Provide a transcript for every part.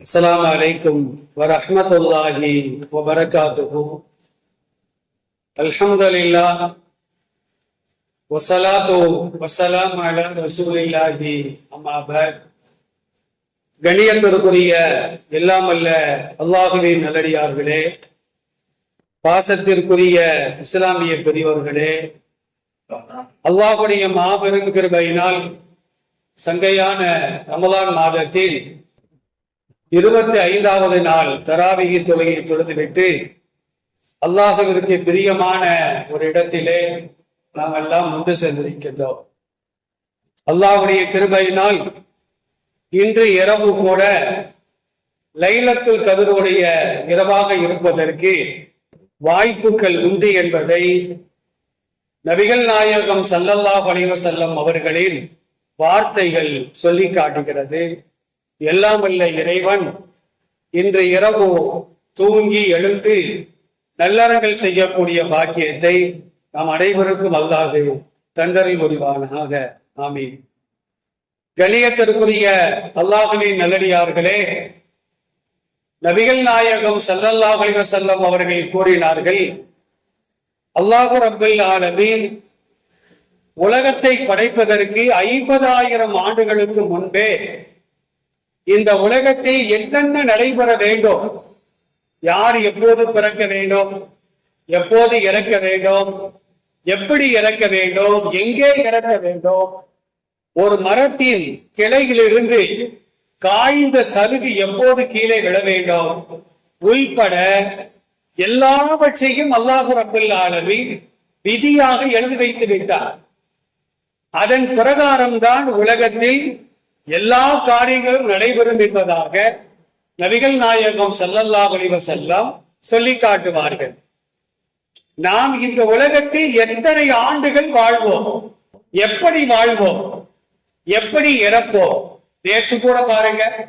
السلام عليكم ورحمة الله وبركاته الحمد لله والصلاة والسلام على رسول الله أما بعد கணியத்திற்குரிய எல்லாம் அல்ல அல்லாஹுவின் நல்லடியார்களே பாசத்திற்குரிய இஸ்லாமிய பெரியோர்களே அல்லாஹுடைய மாபெரும் கிருபையினால் சங்கையான ரமலான் மாதத்தில் இருபத்தி ஐந்தாவது நாள் தராவிகி தொகையை தொழுதுவிட்டு அல்லாஹவிற்கு பிரியமான ஒரு இடத்திலே நாம் எல்லாம் ஒன்று சென்றிருக்கின்றோம். அல்லாஹுடைய கிருபையினால் இன்று இரவு கூட லைலத்தில் கதிரோடைய இரவாக இருப்பதற்கு வாய்ப்புகள் உண்டு என்பதை நபிகள் நாயகம் சல்லல்லாஹ் அலைஹி செல்லம் அவர்களின் வார்த்தைகள் சொல்லி காட்டுகிறது. எல்லாம் அல்ல இறைவன் இன்று இரவு தூங்கி எழுந்து நல்லறங்கள் செய்யக்கூடிய பாக்கியத்தை நாம் அனைவருக்கும் அல்லாது தந்தரை முடிவானாக ஆமீன். கணியத்திற்குரிய அல்லாஹுவின் நல்லடியார்களே நபிகள் நாயகம் சல்லல்லாஹ் செல்லம் அவர்கள் கூறினார்கள் அல்லாஹு ரப்பல் ஆலமீன் உலகத்தை படைப்பதற்கு ஐம்பதாயிரம் ஆண்டுகளுக்கு முன்பே இந்த உலகத்தில் என்னென்ன நடைபெற வேண்டும்? யார் எப்போது பிறக்க வேண்டும்? எப்போது இறக்க வேண்டும்? எப்படி இறக்க வேண்டும்? எங்கே இறக்க வேண்டும்? ஒரு மரத்தின் கிளையிலிருந்து காய்ந்த சருகு எப்போது கீழே விழ வேண்டும்? உள்பட எல்லாவற்றையும் அல்லாஹு ரபுல் விதியாக எழுதி வைத்து விட்டார் அதன் பிரகாரம்தான் உலகத்தில் எல்லா காரியங்களும் நடைபெறும் என்பதாக நபிகள் நாயகம் செல்லல்லா அலைஹி செல்லம் சொல்லி காட்டுவார்கள். நாம் இந்த உலகத்தில் எத்தனை ஆண்டுகள் வாழ்வோம்? எப்படி வாழ்வோம்? எப்படி இறப்போம்? நேற்று கூட பாருங்க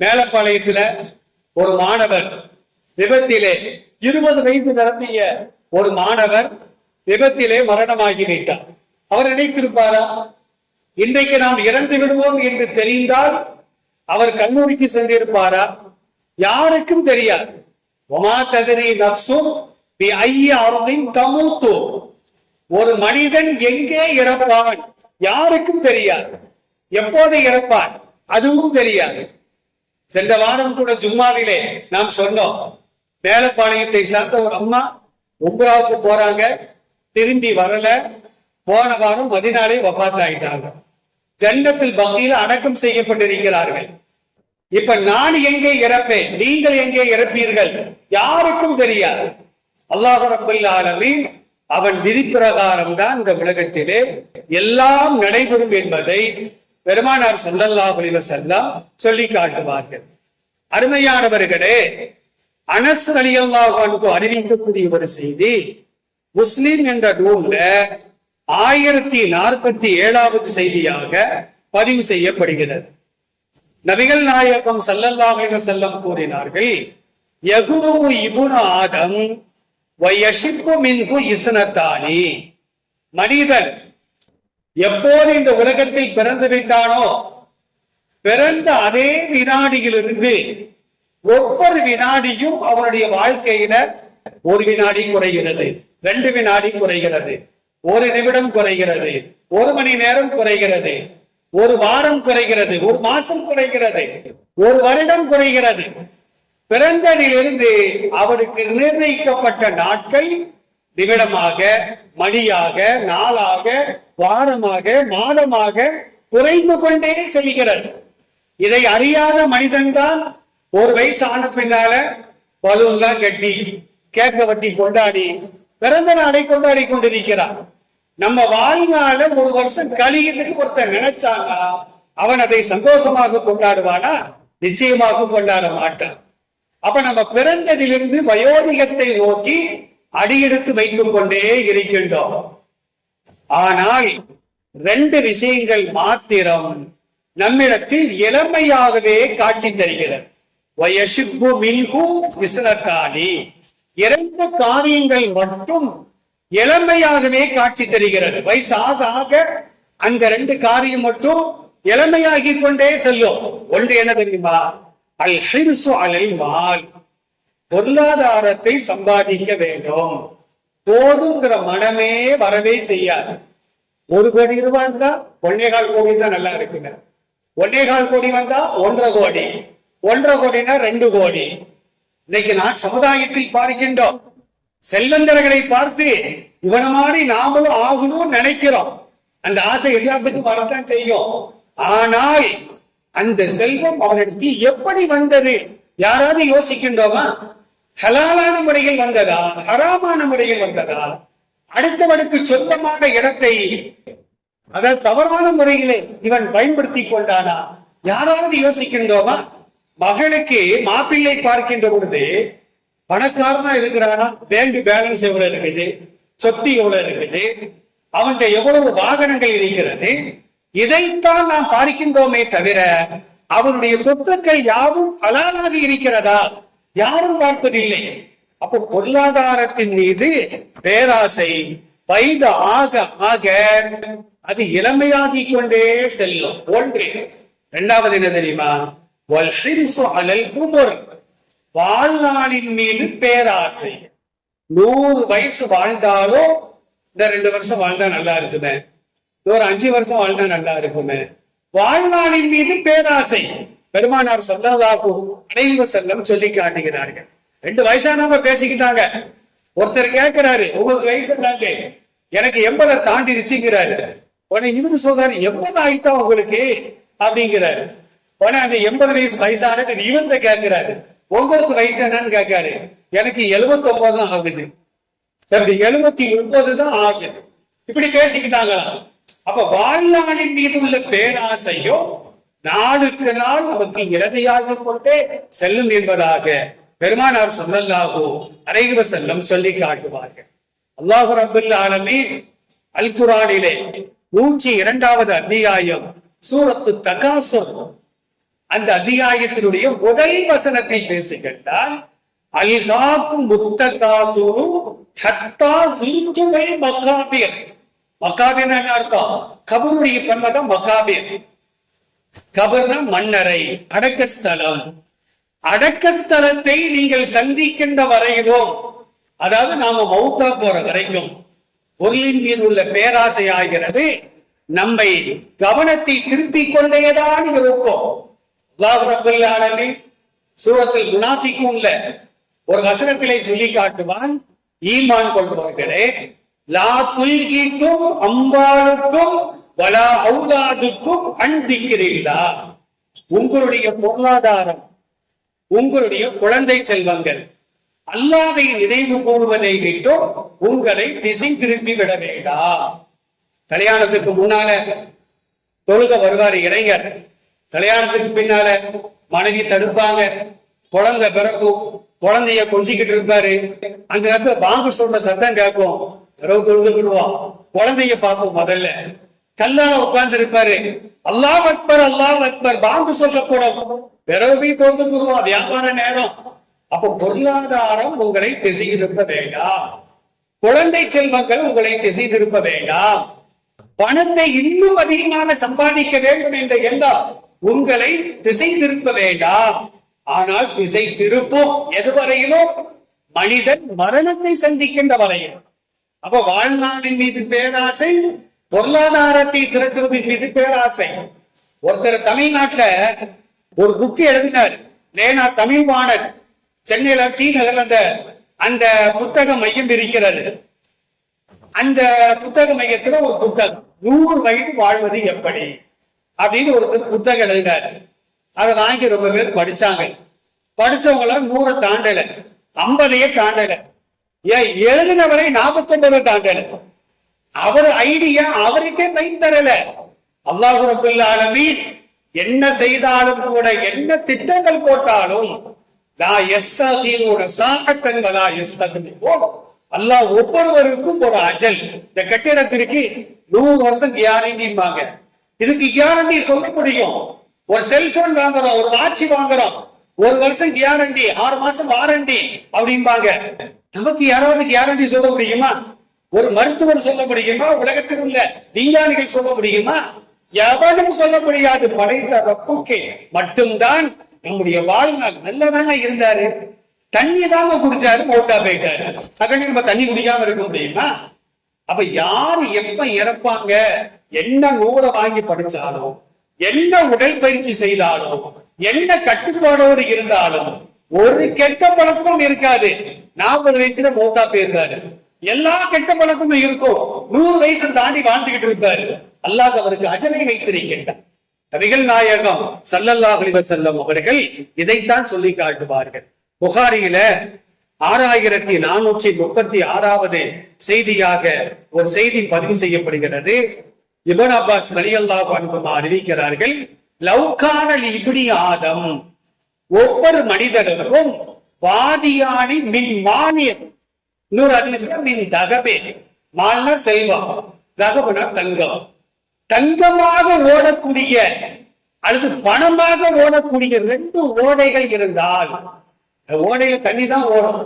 மேலப்பாளையத்துல ஒரு மாணவர் விபத்திலே இருபது வயது நிரம்பிய ஒரு மாணவர் விபத்திலே மரணமாகி விட்டார். அவர் நினைத்திருப்பாரா? இன்றைக்கு நாம் இறந்து விடுவோம் என்று தெரிந்தால் அவர் கல்லூரிக்கு சென்றிருப்பாரா? யாருக்கும் தெரியாது. ஒமா தகரி நப்சும் பி ஐய தமூத்து. ஒரு மனிதன் எங்கே இறப்பான்? யாருக்கும் தெரியாது. எப்போது இறப்பான்? அதுவும் தெரியாது. சென்ற வாரம் கூட ஜும்மாவிலே நாம் சொன்னோம் மேலப்பாளையத்தை சார்ந்த ஒரு அம்மா உம்ராவுக்கு போறாங்க திரும்பி வரல. போன வாரம் மதினாலே வபாத் ஜன்னத்தில் பக்தியில் அடக்கம் செய்யப்பட்டிருக்கிறார்கள். இப்ப நான் எங்கே இறப்பேன்? நீங்கள் எங்கே இறப்பீர்கள்? யாருக்கும் தெரியாது. அல்லாஹ் ரப்பல் அவன் விதிப்பிரகாரம் தான் இந்த உலகத்திலே எல்லாம் நடைபெறும் என்பதை பெருமானார் ஸல்லல்லாஹு அலைஹி வஸல்லம் சொல்லி காட்டுவார்கள். அருமையானவர்களே அனஸ் அலி அல்லாஹ் அறிவிக்கக்கூடிய ஒரு செய்தி முஸ்லிம் என்ற நூல்ல ஆயிரத்தி நாற்பத்தி ஏழாவது செய்தியாக பதிவு செய்யப்படுகிறது. நபிகள் நாயகம் ஸல்லல்லாஹு செல்லம் கூறினார்கள் யகுரு இபுன ஆதம் வயஷிப்பு மின்ஹு இஸ்னத்தானி. மனிதன் எப்போது இந்த உலகத்தில் பிறந்து விட்டானோ பிறந்த அதே வினாடியிலிருந்து ஒவ்வொரு வினாடியும் அவனுடைய வாழ்க்கையில ஒரு வினாடி குறைகிறது ரெண்டு வினாடி குறைகிறது. ஒரு நிமிடம் குறைகிறது ஒரு மணி நேரம் குறைகிறது ஒரு வாரம் குறைகிறது ஒரு மாசம் குறைகிறது ஒரு வருடம் குறைகிறது. பிறந்ததிலிருந்து அவருக்கு நிர்ணயிக்கப்பட்ட நாட்கள் நிமிடமாக மணியாக நாளாக வாரமாக மாதமாக குறைந்து கொண்டே செல்கிறது. இதை அறியாத மனிதன்தான் ஒரு வயசு ஆன பின்னால பலூன்லாம் கட்டி கேக்க வட்டி கொண்டாடி பிறந்த நாளை கொண்டாடி கொண்டிருக்கிறான். நம்ம வாழ்நாள ஒரு வருஷம் கழியதுக்கு ஒருத்தன் நினைச்சானா அவன் அதை சந்தோஷமாக கொண்டாடுவானா? நிச்சயமாக கொண்டாட மாட்டான். அப்ப நம்ம பிறந்ததிலிருந்து வயோதிகத்தை நோக்கி அடியெடுத்து வைத்துக் கொண்டே இருக்கின்றோம். ஆனால் ரெண்டு விஷயங்கள் மாத்திரம் நம்மிடத்தில் இளமையாகவே காட்சி தருகிறது. வயசிப்பு மில்கு விசனத்தானி இரண்டு காரியங்கள் மட்டும் இளமையாகவே காட்சி தருகிறது. வயசு ஆக ஆக அந்த ரெண்டு காரியம் மட்டும் இளமையாகி கொண்டே செல்லும். ஒன்று என்ன தெரியுமா? அல் ஹிர்சு அலல் மால். பொருளாதாரத்தை சம்பாதிக்க வேண்டும். போதுங்கிற மனமே வரவே செய்யாது. ஒரு கோடி ரூபாய் இருந்தா ஒன்னே கால் கோடி தான் நல்லா இருக்குங்க. ஒன்னே கால் கோடி வந்தா ஒன்றரை கோடி. ஒன்றரை கோடினா ரெண்டு கோடி. இன்னைக்கு நான் சமுதாயத்தில் பார்க்கின்றோம். செல்வந்தர்களை பார்த்து இவன மாதிரி நாமளும் ஆகணும்னு நினைக்கிறோம். அந்த ஆசை எல்லாத்துக்கும் வரத்தான் செய்யும். ஆனால் அந்த செல்வம் அவனுக்கு எப்படி வந்தது? யாராவது யோசிக்கின்றோமா? ஹலாலான முறையில் வந்ததா? ஹராமான முறையில் வந்ததா? அடுத்தவனுக்கு சொந்தமான இடத்தை அதாவது தவறான முறையிலே இவன் பயன்படுத்தி கொண்டானா? யாராவது யோசிக்கின்றோமா? மகளுக்கு மாப்பிள்ளை பார்க்கின்ற பொழுது பணக்காரனா இருக்கிறானா? பேங்க் பேலன்ஸ் எவ்வளவு இருக்குது? சொத்து எவ்வளவு இருக்குது? அவன்கிட்ட எவ்வளவு வாகனங்கள் இருக்கிறது? இதைத்தான் நாம் பார்க்கின்றோமே தவிர அவனுடைய சொத்துக்கள் யாரும் அலாலாக இருக்கிறதா? யாரும் பார்ப்பதில்லை. அப்போ பொருளாதாரத்தின் மீது பேராசை வயது ஆக ஆக அது இளமையாகிக் கொண்டே செல்லும். ஒன்று. இரண்டாவது என்ன தெரியுமா? வாழ்நாளின் மீது பேராசை. நூறு வயசு வாழ்ந்தாலும் இந்த ரெண்டு வருஷம் வாழ்ந்தா நல்லா இருக்குமே. ஒரு அஞ்சு வருஷம் வாழ்ந்தா நல்லா இருக்குமே. வாழ்நாளின் மீது பேராசை. பெருமானார் சொல்லதாகும் அனைவு செல்லம் சொல்லி காட்டுகிறார்கள். ரெண்டு வயசானவங்க பேசிக்கிட்டாங்க. ஒருத்தர் கேட்கிறாரு உங்களுக்கு வயசு தாங்க எனக்கு எண்பதை தாண்டிடுச்சுங்கிறாரு உடனே இவரு சொல்றாரு எண்பது ஆயிட்டா உங்களுக்கு? அப்படிங்கிறாரு. உடனே அந்த எண்பது வயசு வயசானது இவர்த்த கேட்கிறாரு. உங்களுக்கு வயசு என்னன்னு கேட்காரு. எனக்கு எழுபத்தி ஒன்பது தான் ஆகுது. அப்படி எழுபத்தி ஒன்பது தான் ஆகுது. இப்படி பேசிக்கிட்டாங்களாம் அப்ப வாழ்நாளின் மீது உள்ள பேராசையோ நாளுக்கு நாள் நமக்கு இறதையாக கொண்டே செல்லும் என்பதாக பெருமானார் சொல்லல்லாகோ அரைகுவ செல்லம் சொல்லி காட்டுவார்கள். அல்லாஹு ரபுல் ஆலமே அல் குரானிலே நூற்றி இரண்டாவது அத்தியாயம் சூரத்து தகாசம் அந்த அத்தியாயத்தினுடைய முதல் வசனத்தை பேசுகின்றால் அல்காக்கும் முத்தகாசுரு ஹத்தா சுருத்துவை மகாபியர் மக்காபியர் என்ன அர்த்தம்? கபருடைய பன்மதம் மகாபியர் கபர்னா மன்னரை அடக்கஸ்தலம் அடக்கஸ்தலத்தை நீங்கள் சந்திக்கின்ற வரையிலும் அதாவது நாம மௌத்தா போற வரைக்கும் பொருளின் மீது உள்ள பேராசை ஆகிறது நம்மை கவனத்தை திருப்பிக் கொண்டேதான் இருக்கும். அல்லாஹ் ரப்பல் ஆலமீன் சூரத்தில் முனாஃபிக்கும் உள்ள ஒரு வசனத்திலே சொல்லி காட்டுவான் ஈமான் கொள்பவர்களே லா துல்கிக்கும் அம்பாளுக்கும் வலா அவுலாதுக்கும் அன்பிக்கிறீர்களா உங்களுடைய பொருளாதாரம் உங்களுடைய குழந்தை செல்வங்கள் அல்லாவை நினைவு கூறுவதை விட்டோ உங்களை திசை திருப்பி விட வேண்டாம். கல்யாணத்துக்கு முன்னால தொழுக வருவார் இளைஞர். கல்யாணத்துக்கு பின்னால மனைவி தடுப்பாங்க. குழந்தை பிறக்கும். குழந்தைய கொஞ்சிக்கிட்டு இருப்பாரு. அந்த நேரத்துல பாம்பு சொல்ற சத்தம் கேட்கும். இரவு தொழுதுக்கிடுவோம் குழந்தைய பார்ப்போம் முதல்ல. கல்லா உட்கார்ந்து இருப்பாரு. அல்லாஹ் அக்பர் அல்லாஹ் அக்பர். பாம்பு சொல்லக்கூடாது பிறகு தொழுதுக்கிடுவோம் வியாபார நேரம். அப்ப பொருளாதாரம் உங்களை திசை வேண்டாம். குழந்தை செல்வங்கள் உங்களை திசை வேண்டாம். பணத்தை இன்னும் அதிகமாக சம்பாதிக்க வேண்டும் என்ற எண்ணம் உங்களை திசை திருப்ப வேண்டாம். ஆனால் திசை திருப்பும் எதுவரையிலும் மனிதன் மரணத்தை சந்திக்கின்ற வரையில். அப்ப வாழ்நாளின் மீது பேராசை பொருளாதாரத்தை திரட்டுவதன் மீது பேராசை. ஒருத்தர் தமிழ்நாட்டுல ஒரு புக்கு எழுதினார். லேனா தமிழ்வாணர் சென்னையில டி நகர்ல அந்த அந்த புத்தக மையம் இருக்கிறது. அந்த புத்தக மையத்துல ஒரு புத்தகம் நூறு வயது வாழ்வது எப்படி? அப்படின்னு ஒருத்தர் புத்தகம் எழுதினார். அதை வாங்கி ரொம்ப பேர் படிச்சாங்க. படிச்சவங்கள நூறை தாண்டல. ஐம்பதையே தாண்டல. ஏன் எழுதினவரை நாற்பத்தி ஒன்பது தாண்டல. அவர் ஐடியா அவருக்கே பயன் தரல. அல்லாஹு ரபுல் என்ன செய்தாலும் கூட என்ன திட்டங்கள் போட்டாலும் அல்லாஹ் ஒவ்வொருவருக்கும் ஒரு அஜல். இந்த கட்டிடத்திற்கு நூறு வருஷம் கேரண்டிம்பாங்க இதுக்கு கேரண்டி சொல்ல முடியும். ஒரு செல்போன் வாங்குறோம் ஒரு வாட்ச் வாங்குறோம். ஒரு வருஷம் கேரண்டி ஆறு மாசம் வாரண்டி அப்படிம்பாங்க. நமக்கு யாராவது கேரண்டி சொல்ல முடியுமா? ஒரு மருத்துவர் சொல்ல முடியுமா? உலகத்தில் உள்ள விஞ்ஞானிகள் சொல்ல முடியுமா? எவனும் சொல்ல முடியாது. படைத்த ரப்புக்கு மட்டும்தான் நம்முடைய வாழ்நாள் நல்லதாங்க இருந்தாரு. தண்ணி தாங்க குடிச்சாரு போட்டா போயிட்டாரு. அக்கடி நம்ம தண்ணி குடிக்காம இருக்க முடியுமா? அப்ப யாரு எப்ப இறப்பாங்க? என்ன நூலை வாங்கி படிச்சாலும் என்ன உடற்பயிற்சி செய்தாலும் என்ன கட்டுப்பாடோடு இருந்தாலும் ஒரு கெட்ட பழக்கமும் இருக்காது. நாற்பது வயசுல மூத்தா போயிருக்காரு. எல்லா கெட்ட பழக்கமும் இருக்கும். நூறு வயசு தாண்டி வாழ்ந்துகிட்டு இருப்பாரு. அல்லாஹ் அவருக்கு அஜனை வைத்திருக்கின்றார். கவிகள் நாயகம் சல்லல்லாஹ் செல்லம் அவர்கள் இதைத்தான் சொல்லி காட்டுவார்கள். புகாரியில ஆறாயிரத்தி நானூற்றி முப்பத்தி ஆறாவது செய்தியாக ஒரு செய்தி பதிவு செய்யப்படுகிறது. இபன் அப்பாஸ் ரலியல்லாஹு அன்ஹு அறிவிக்கிறார்கள் லவ்கானல் இப்படி ஆதம். ஒவ்வொரு மனிதனுக்கும் வாதியானி மின் மானியம். இன்னொரு அதிசயம் மின் தகபே. மால்னா செல்வம் தகபனா தங்கம். தங்கமாக ஓடக்கூடிய அல்லது பணமாக ஓடக்கூடிய ரெண்டு ஓடைகள் இருந்தால் ஓடையில தண்ணி தான் ஓடும்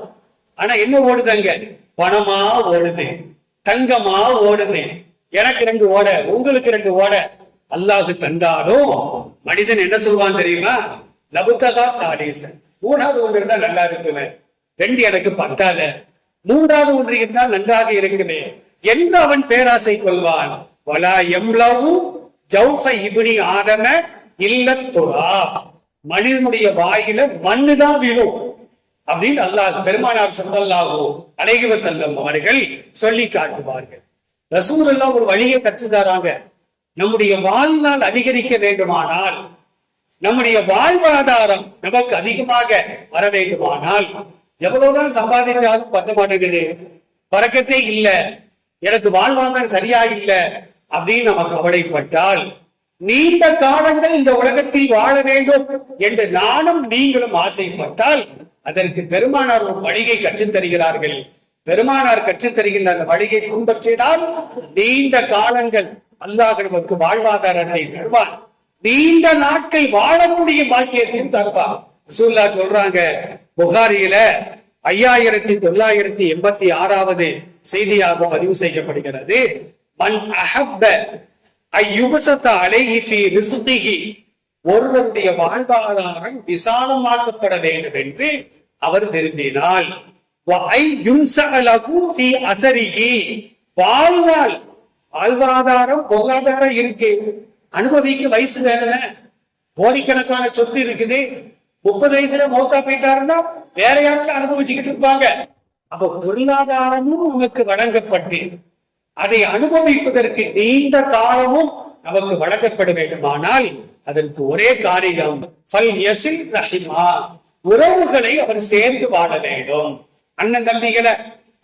ஆனா என்ன ஓடுதுங்க? பணமா ஓடுது தங்கமா ஓடுது எனக்கு ரெண்டு ஓடை உங்களுக்கு ரெண்டு ஓடை. அல்லாஹு தந்தாலும் மனிதன் என்ன சொல்வான் தெரியுமா? லபுத்தகா சாடீசன் மூணாவது ஒன்று இருந்தா நல்லா இருக்குமே. ரெண்டு எனக்கு பத்தாத. மூன்றாவது ஒன்று இருந்தால் நன்றாக இருக்குமே. என்று அவன் பேராசை கொள்வான். வலா எம்லவு ஜௌஃப இபினி ஆதம இல்லத்துரா மனிதனுடைய வாயில மண்ணு தான் விழும். அப்படின்னு அல்லாஹ் பெருமானார் ஸல்லல்லாஹு அழகிவ வஸல்லம் அவர்கள் சொல்லி காட்டுவார்கள். ரசூலுல்லாஹ் ஒரு வழியை கற்றுதாராங்க நம்முடைய வாழ்நாள் அதிகரிக்க வேண்டுமானால் நம்முடைய வாழ்வாதாரம் நமக்கு அதிகமாக வர வேண்டுமானால் எவ்வளவுதான் சம்பாதிச்சாலும் பத்த மாட்டேங்குது. பறக்கத்தே இல்ல. எனக்கு வாழ்வாதாரம் சரியா இல்லை அப்படின்னு நம்ம கவலைப்பட்டால் நீண்ட காலங்கள் இந்த உலகத்தில் வாழ வேண்டும் என்று நானும் நீங்களும் ஆசைப்பட்டால் அதற்கு பெருமானார் ஒரு வழியை கற்றுத் தருகிறார்கள். பெருமானார் கற்றுத் தருகின்ற அந்த வழியை பின்பற்றினால் நீண்ட காலங்கள் அல்லாஹ் நமக்கு வாழ்வாதாரத்தை தருவார். நீண்ட நாட்கள் வாழக்கூடிய பாக்கியத்தையும் தருவார். ரசூல்லா சொல்றாங்க புகாரியில ஐயாயிரத்தி தொள்ளாயிரத்தி எண்பத்தி ஆறாவது செய்தியாக பதிவு செய்யப்படுகிறது. மன் அஹப்ப ஐயுபசத்த அலைஹி ஒருவருடைய வாழ்வாதாரம் விசாலமாக்கப்பட வேண்டும் என்று அவர் விரும்பினால் வ வாழ்நாள் வாழ்வாதாரம் பொருளாதாரம் இருக்கு. அனுபவிக்க வயசு வேணுமே. கோடிக்கணக்கான சொத்து இருக்குது. முப்பது வயசுல மௌத்தா போயிட்டாருன்னா வேற யாரும் அனுபவிச்சுக்கிட்டு இருப்பாங்க. அப்ப பொருளாதாரமும் நமக்கு வழங்கப்பட்டு அதை அனுபவிப்பதற்கு நீண்ட காலமும் நமக்கு வழங்கப்பட வேண்டுமானால் அதற்கு ஒரே காரியம் ஃபல் யசில் ரஹிமா. உறவுகளை அவர் சேர்ந்து வாழ வேண்டும். அண்ணன் தம்பிகளை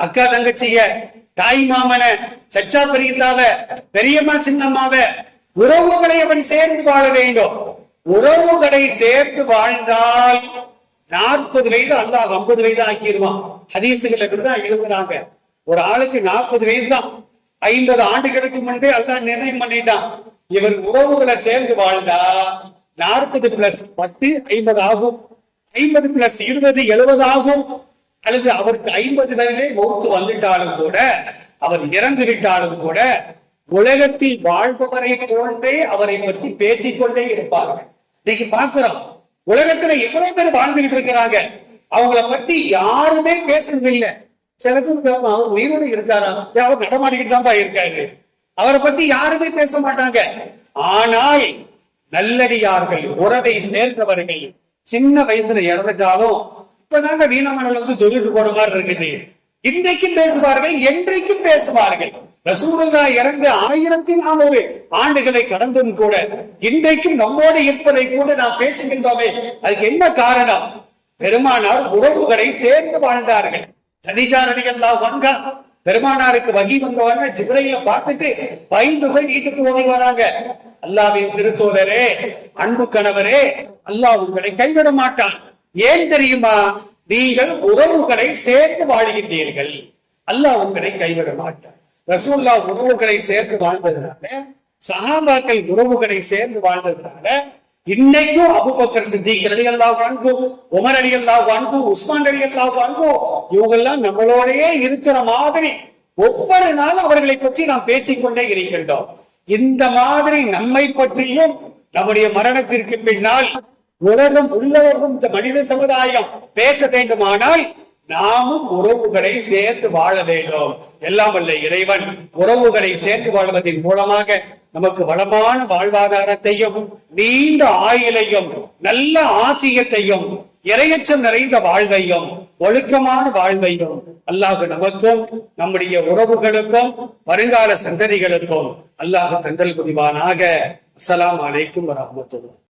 அக்கா தங்கச்சிய தாய் மாமன சச்சா பெரியதாவ பெரியம்மா சின்னம்மாவ உறவுகளை அவன் சேர்ந்து வாழ வேண்டும். உறவுகளை சேர்த்து வாழ்ந்தால் நாற்பது வயது அல்லாஹ் ஐம்பது வயது ஆக்கிடுவான். ஹதீசுகள் தான் எழுதுறாங்க. ஒரு ஆளுக்கு நாற்பது வயது தான் ஐம்பது ஆண்டுகளுக்கு முன்பே அல்லாஹ் நிர்ணயம் பண்ணிட்டான். இவர் உறவுகளை சேர்ந்து வாழ்ந்தா நாற்பது பிளஸ் பத்து ஐம்பது ஆகும். ஐம்பது பிளஸ் இருபது எழுபது ஆகும். அல்லது அவருக்கு ஐம்பது வயதிலே மௌத்து வந்துட்டாலும் கூட அவர் இறந்து விட்டாலும் கூட உலகத்தில் வாழ்பவரை போன்றே அவரை பற்றி பேசிக்கொண்டே இருப்பார்கள். இன்னைக்கு பார்க்கிறோம் உலகத்துல எவ்வளவு பேர் வாழ்ந்துகிட்டு இருக்கிறாங்க? அவங்கள பத்தி யாருமே பேசுறது இல்ல சில பேர் அவர் உயிரோடு இருக்காரா அவர் நடமாடிக்கிட்டு தான்ப்பா இருக்காரு. அவரை பத்தி யாருமே பேச மாட்டாங்க. ஆனால் நல்லடியார்கள் உறவை சேர்ந்தவர்கள் சின்ன வயசுல இறந்துட்டாலும் இப்பதாங்க வீணமணல் வந்து தொழில் போட மாதிரி இருக்குது. இன்றைக்கும் பேசுவார்கள் என்றைக்கும் பேசுவார்கள். ரசூலுல்லா இறந்து ஆயிரத்தி நானூறு ஆண்டுகளை கடந்தும் கூட இன்றைக்கும் நம்மோடு இருப்பதை கூட நாம் பேசுகின்றோமே. அதுக்கு என்ன காரணம்? பெருமானார் உறவுகளை சேர்ந்து வாழ்ந்தார்கள். சனிச்சாரணிகள் தான் வந்தா பெருமானாருக்கு வகி வந்தவன ஜிப்ரையில பார்த்துட்டு பயந்து போய் வீட்டுக்கு ஓடி வராங்க. அல்லாவின் திருத்தோதரே அன்பு கணவரே அல்லாஹ் உங்களை கைவிட மாட்டான். ஏன் தெரியுமா? நீங்கள் உறவுகளை சேர்த்து வாழ்கின்றீர்கள். அல்லாஹ் உங்களை கைவிட மாட்டான். ரசூல்லா உறவுகளை சேர்த்து வாழ்ந்ததுனால சஹாபாக்கள் உறவுகளை சேர்ந்து வாழ்ந்ததுனால இன்னைக்கும் அபுபக்கர் சித்திக் அலி அல்லாஹ் வான்கு உமர் அலி அல்லாஹ் வான்கு உஸ்மான் அலி அல்லாஹ் வான்கு இவங்க எல்லாம் நம்மளோடயே இருக்கிற மாதிரி ஒவ்வொரு நாளும் அவர்களை பற்றி நாம் பேசிக்கொண்டே இருக்கின்றோம். இந்த மாதிரி நம்மை பற்றியும் நம்முடைய மரணத்திற்கு பின்னால் உலகம் உள்ளவர்களும் இந்த மனித சமுதாயம் பேச வேண்டுமானால் நாமும் உறவுகளை சேர்த்து வாழ வேண்டும். எல்லாம் வல்ல இறைவன். உறவுகளை சேர்த்து வாழ்வதன் மூலமாக நமக்கு வளமான வாழ்வாதாரத்தையும் நீண்ட ஆயுளையும் நல்ல ஆசியத்தையும் இரையச்சம் நிறைந்த வாழ்வையும் ஒழுக்கமான வாழ்வையும் அல்லாஹ் நமக்கும் நம்முடைய உறவுகளுக்கும் வருங்கால சந்ததிகளுக்கும் அல்லாஹ் தந்தல் புரிவானாக. அஸ்லாம் அலைக்கும் வரஹ்மத்துல்லாஹ்.